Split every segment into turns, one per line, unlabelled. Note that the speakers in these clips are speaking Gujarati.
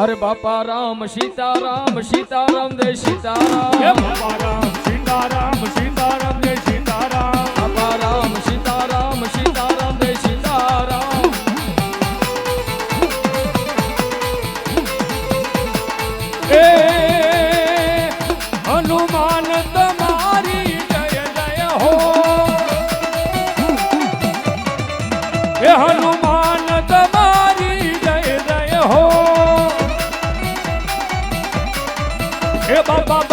अरे
बापा
राम
सीता राम सीता राम जय सीता
राम बापा राम सीता राम सीता
राम जय सीता राम बापा राम सीता राम सीता राम दे सीता राम ए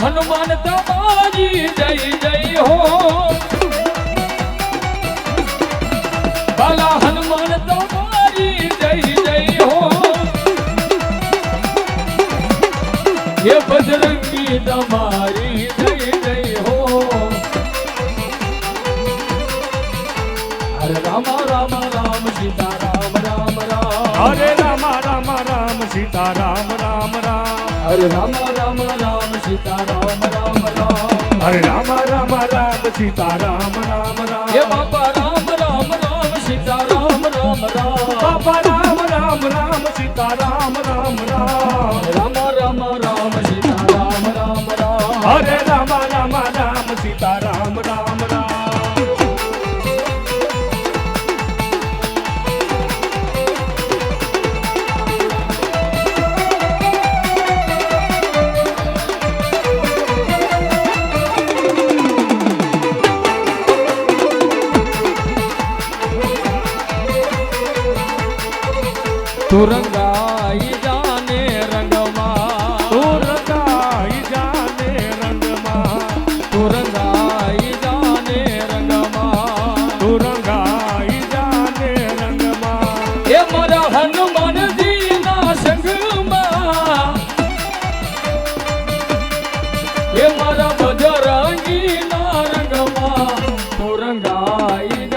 હનુમાન તમારી જય જય હો બાલા હનુમાન તમારી જય જય હો એ બજરંગી તમારી જય જય હો હરે રામ રામ રામ સીતા રામ રામ રામ
હરે રામ રામ રામ સીતારામ રામ રામ
હરે રામ રામ રામ સીતા રામ રામ રામ
હરે રામ રામ રામ સીતારામ રામ રામ
એ બાપા રામ રામ રામ સીતા રામ રામ રામ
બાપા રામ રામ રામ સીતા રામ રામ
રામ રામ રામ સીતા રામ રામ રામ
હરે રામ રામ રામ સીતા રામ રામ
તુરંગાઈ જાને રંગમાં.
તુરંગાઈ જાને રંગમાં.
તુરંગાઈ જાને રંગમાં.
તુરંગાઈ જાને રંગમાં.
એ મારા હનુમાનજી ના સંગમાં. એ મારા બજરંગી ના રંગમાં. તુરંગાઈ